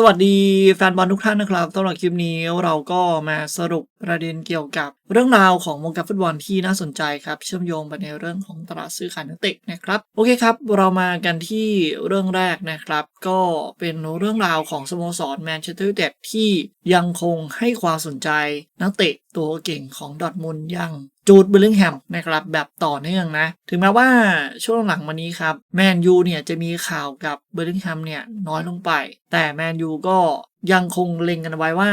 สวัสดีแฟนบอลทุกท่านนะครับสำหรับคลิปนี้เราก็มาสรุปประเด็นเกี่ยวกับเรื่องราวของวงการฟุตบอลที่น่าสนใจครับเชื่อมโยงไปในเรื่องของตลาดซื้อขายนักเตะนะครับโอเคครับ เรามากันที่เรื่องแรกนะครับ ก็เป็นเรื่องราวของสโมสรแมนเชสเตอร์ยูไนเต็ดที่ยังคงให้ความสนใจนักเตะตัวเก่งของดอทมุนด์อยัง จูดเบลลิงแฮมนะครับแบบต่อเนื่องนะ ถึงแม้ว่าช่วงหลังมานี้ครับแมนยูเนี่ยจะมีข่าวกับเบลลิงแฮมเนี่ยน้อยลงไป แต่แมนยูก็ยังคงเล็งกันไว้ว่า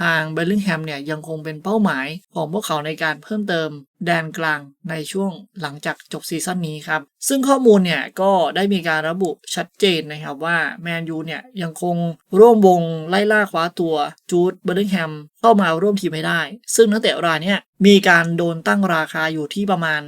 ทางเบลลิงแฮมเนี่ยยังคงเป็นเป้าหมายของพวกเขาในการเพิ่มเติม แดนกลางในช่วงหลังจากจบซีซั่นนี้ครับ ซึ่งข้อมูลเนี่ยก็ได้มีการระบุชัดเจนนะครับว่าแมนยูเนี่ยยังคงร่วมวงไล่ล่าคว้าตัวจูดเบลลิงแฮมเข้ามาร่วมทีมไม่ได้ ซึ่งนักเตะรายเนี้ยมีการโดนตั้งราคาอยู่ที่ประมาณ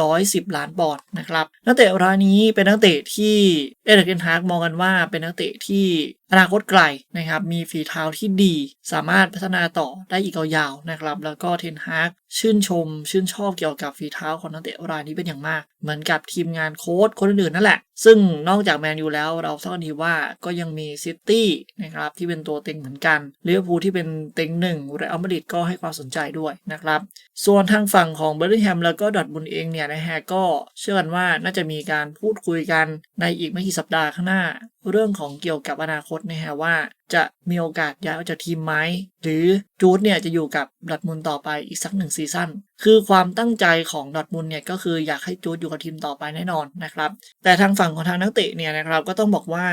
110 ล้านปอนด์นะครับนักเตะรายนี้เป็นนักเตะที่เอเดนฮาร์กมองกันว่าเป็นนักเตะที่อนาคตไกลนะครับมีฝีเท้าที่ดี สามารถพัฒนาต่อได้อีกยาวๆนะครับ แล้วก็เทนฮาร์กชื่นชม ชื่นชอบเกี่ยวกับฝีเท้าของนักเตะรายนี้เป็นอย่างมาก เหมือนกับทีมงานโค้ชคนอื่นๆนั่นแหละ ซึ่งนอกจากแมนยูแล้วเราทราบดีว่าก็ยังมีซิตี้นะครับที่เป็นตัวเต็งเหมือนกันลิเวอร์พูลที่เป็นเต็งหนึ่งและอัลมาดริดก็ให้ความสนใจด้วยนะครับส่วนทางฝั่งของเบอร์ลิงแฮมแล้วก็ดอทบุนเองเนี่ยนะฮะก็เชื่อกันว่าน่าจะมีการพูดคุยกันในอีกไม่กี่สัปดาห์ข้างหน้า เรื่องของเกี่ยวกับอนาคตนะฮะว่า จะมีโอกาสย้ายออกจากทีมไหมหรือจูดเนี่ยจะอยู่กับดอทมุนต่อไปอีกสักหนึ่งซีซั่นคือความตั้งใจของดอทมุนเนี่ยก็คืออยากให้จูดอยู่กับทีมต่อไปแน่นอนนะครับแต่ทางฝั่งของทางนักเตะเนี่ยนะครับก็ต้องบอกว่า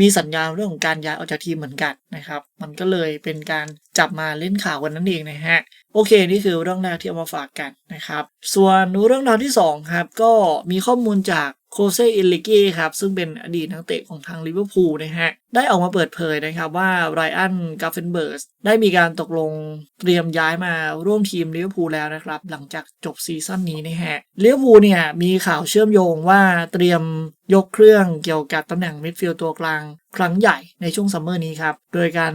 มีสัญญาเรื่องของการย้ายออกจากทีมเหมือนกันนะครับ มันก็เลยเป็นการจับมาเล่นข่าวกันนั่นเองนะฮะ โอเค นี่คือเรื่องแรกที่เอามาฝากกันนะครับ ส่วนเรื่องราวที่2ครับก็มีข้อมูลจาก โคเซอิลิกี้ครับ ซึ่งเป็นอดีตนักเตะของทางลิเวอร์พูลนะฮะ ได้ออกมาเปิดเผยนะครับว่าไรอันกาเฟนเบิร์สได้มีการตกลงเตรียมย้ายมาร่วมทีมลิเวอร์พูลแล้วนะครับ หลังจากจบซีซั่นนี้นะฮะลิเวอร์พูลเนี่ยมีข่าวเชื่อมโยงว่าเตรียม ยกเครื่องเกี่ยวกับตำแหน่งมิดฟิลด์ตัวกลางครั้งใหญ่ในช่วงซัมเมอร์นี้ครับ โดยการ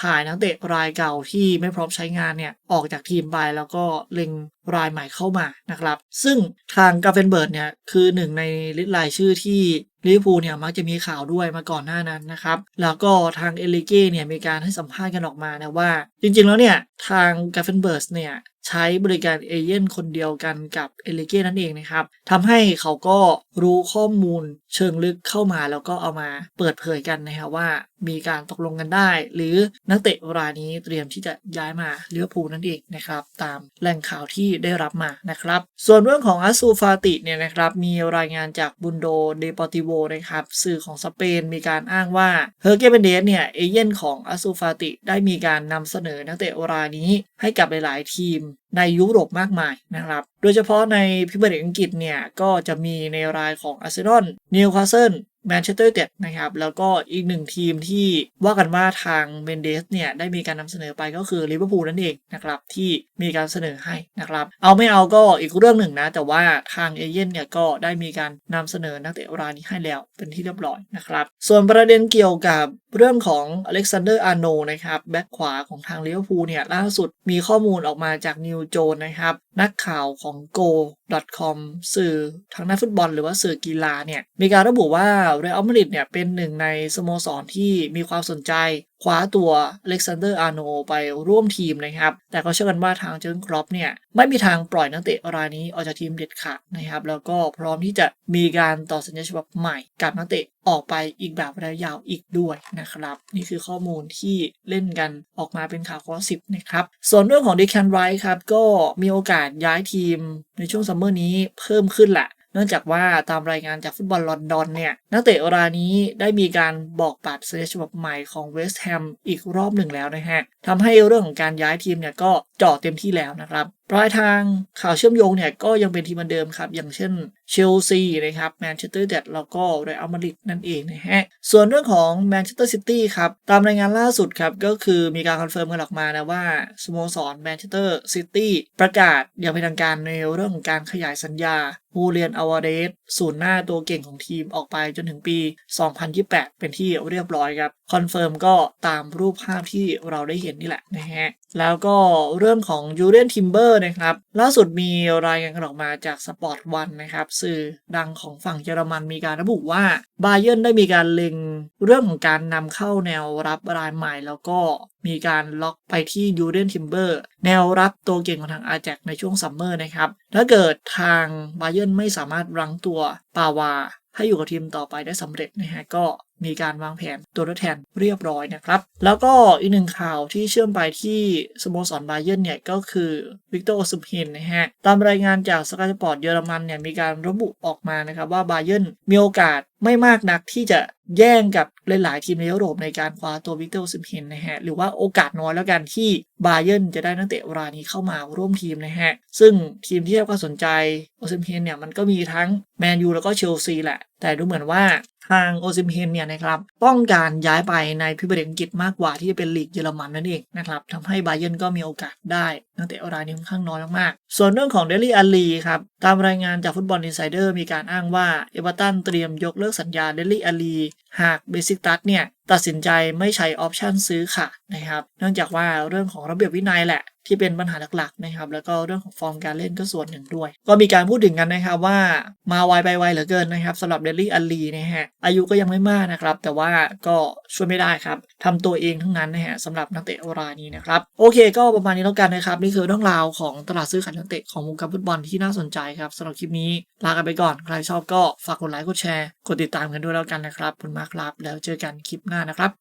ถ่ายนักเตะรายเก่าที่ไม่พร้อมใช้งานเนี่ยออกจากทีมไปแล้วก็เล็งรายใหม่เข้ามานะครับ ซึ่งทางกาเฟนเบิร์ดเนี่ยคือหนึ่งในลิสต์รายชื่อที่ลิเวอร์พูลเนี่ยมักจะมีข่าวด้วยมาก่อนหน้านั้นนะครับ แล้วก็ทางเอลิเก้เนี่ยมีการให้สัมภาษณ์กันออกมานะว่า จริงๆแล้วเนี่ยทางกาเฟนเบิร์ดเนี่ย ใช้บริการเอเย่นคนเดียวกันกับเอลิเก้นั่นเองนะครับทำให้เขาก็รู้ข้อมูลเชิงลึกเข้ามาแล้วก็เอามาเปิดเผยกันนะครับว่ามีการตกลงกันได้ หรือนักเตะรายนี้เตรียมที่จะย้ายมาเลิเวภูนั่นเองนะครับตามแหล่งข่าวที่ได้รับมานะครับ ส่วนเรื่องของอัสซูฟาติเนี่ยนะครับมีรายงานจากบุนโดเดปอติโวนะครับสื่อของสเปนมีการอ้างว่าเฮอร์เกเบนเดสเนี่ยเอเย่นของอัสซูฟาติได้มีการนำเสนอนักเตะรายนี้ให้กับหลาย ๆ ทีมในยุโรปมากมายนะครับ โดยเฉพาะในพิมพ์ลีกอังกฤษเนี่ย ก็จะมีในรายของอาร์เซนอลนิวคาสเซิล แมนเชสเตอร์เต็ดนะครับ แล้วก็อีกหนึ่งทีมที่ว่ากันว่าทางเมนเดสเนี่ย ได้มีการนำเสนอไปก็คือลิเวอร์พูลนั่นเองนะครับ ที่มีการเสนอให้นะครับ เอาไม่เอาก็อีกเรื่องหนึ่งนะ แต่ว่าทางเอเย่นเนี่ย ก็ได้มีการนำเสนอนักเตะรายนี้ให้แล้วเป็นที่เรียบร้อยนะครับ ส่วนประเด็นเกี่ยวกับเรื่องของอเล็กซานเดอร์อาร์โนนะครับแบ็คขวาของทางลิเวอร์พูลเนี่ยล่าสุดมีข้อมูลออกมาจากนิวโจนนะครับนักข่าวของ Go .com สื่อทางด้านฟุตบอล หรือว่าสื่อกีฬาเนี่ยมีการระบุว่าเรอัลมาดริดเนี่ยเป็นหนึ่งในสโมสรที่มีความสนใจคว้าตัวอเล็กซานเดอร์อาร์โนไปร่วมทีมนะครับ แต่ก็เชื่อกันว่าทางเจอร์นครอปเนี่ย ไม่มีทางปล่อยนักเตะรายนี้ออกจากทีมเด็ดขาดนะครับ แล้วก็พร้อมที่จะมีการต่อสัญญาฉบับใหม่กับนักเตะออกไปอีกแบบระยะยาวอีกด้วยนะครับ นี่คือข้อมูลที่เล่นกันออกมาเป็นข่าวข้อสิบนะครับ ส่วนเรื่องของเดิแคนไรท์ครับก็มีโอกาสย้ายทีมในช่วงซัมเมอร์นี้เพิ่มขึ้นแหละ เนื่องจากว่าตามรายงานจากฟุตบอลลอนดอนเนี่ย นักเตะรายนี้ได้มีการบอกปัดสัญญาฉบับใหม่ของเวสต์แฮมอีกรอบหนึ่งแล้วนะฮะทำให้เรื่องของการย้ายทีมเนี่ยก็เจาะเต็มที่แล้วนะครับ ปลายทางข่าวเชื่อมโยงเนี่ยก็ยังเป็นทีมเดิมครับ อย่างเช่นเชลซีนะครับแมนเชสเตอร์เดดแล้วก็เรอัลมาดริดนั่นเองนะฮะ ส่วนเรื่องของแมนเชสเตอร์ซิตี้ครับ ตามรายงานล่าสุดครับ ก็คือมีการคอนเฟิร์มกันออกมานะว่าสโมสรแมนเชสเตอร์ซิตี้ประกาศอย่างเป็นทางการในเรื่องของการขยายสัญญาฮูเลียนอวาเรสศูนย์หน้าตัวเก่งของทีมออกไปจนถึงปี 2028 เป็นที่เรียบร้อยครับ คอนเฟิร์มก็ตามรูปภาพที่เราได้เห็นนี่แหละนะฮะ แล้วก็เรื่องของยูเรนทิมเบอร์นะครับ ล่าสุดมีรายงานกันออกมาจากสปอร์ตวันนะครับ สื่อดังของฝั่งเยอรมันมีการระบุว่าบาเยิร์นได้มีการเล็งเรื่องของการนำเข้าแนวรับรายใหม่ แล้วก็มีการล็อกไปที่ยูเรนทิมเบอร์แนวรับตัวเก่งของทางอาแจกในช่วงซัมเมอร์นะครับ ถ้าเกิดทางบาเยิร์นไม่สามารถรั้งตัวปาวาให้อยู่กับทีมต่อไปได้สำเร็จนะฮะก็ มีการวางแผนตัวทดแทนเรียบร้อยนะครับ แล้วก็อีกหนึ่งข่าวที่เชื่อมไปที่สโมสรบาเยิร์นเนี่ยก็คือวิกเตอร์โอซุมฮินนะฮะ ตามรายงานจากสกายสปอร์ตเยอรมันเนี่ยมีการระบุออกมานะครับว่าบาเยิร์นมีโอกาสไม่มากนักที่จะแย่งกับหลาย ๆ ทีมในยุโรปในการคว้าตัววิกเตอร์อซุมฮินนะฮะ หรือว่าโอกาสน้อยแล้วกันที่บาเยิร์นจะได้นักเตะรายนี้เข้ามาร่วมทีมนะฮะ ซึ่งทีมที่ให้ความสนใจโอซุมฮินเนี่ยมันก็มีทั้งแมนยูแล้วก็เชลซีแหละ แต่ดูเหมือนว่า ทางโอซิมเฮนเนี่ยนะครับต้องการย้ายไปในพิบรียอังกฤษมากกว่าที่จะเป็นลีกเยอรมันนั่นเองนะครับทำให้บาเยินก็มีโอกาสได้นักเตะรายนี้ค่อนข้างน้อยมากๆส่วนเรื่องของเดลี่อาลีครับตามรายงานจากฟุตบอลอินไซเดอร์มีการอ้างว่าเอเวอร์ตันเตรียมยกเลิกสัญญาเดลี่อาลีหากเบสิกตัสเนี่ยตัดสินใจไม่ใช้ออปชันซื้อค่ะนะครับเนื่องจากว่าเรื่องของระเบียบวินัยแหละ ที่เป็นปัญหาหลักๆนะครับแล้วก็เรื่องของฟอร์มการเล่นก็ส่วนหนึ่งด้วย ก็มีการพูดถึงกันนะครับว่ามาไวไปไวเหลือเกินนะครับสำหรับเดลลี่อัลลีนะฮะอายุก็ยังไม่มากนะครับ แต่ว่าก็ช่วยไม่ได้ครับทำตัวเองทั้งนั้นนะฮะสำหรับนักเตะรายนี้นะครับโอเค ก็ประมาณนี้แล้วกันนะครับนี่คือเรื่องราวของตลาดซื้อขายนักเตะของวงการฟุตบอลที่น่าสนใจครับสำหรับคลิปนี้ลากันไปก่อนใครชอบก็ฝากกดไลค์กดแชร์กดติดตามกันด้วยแล้วกันนะครับขอบคุณมากครับแล้วเจอกันคลิปหน้านะครับ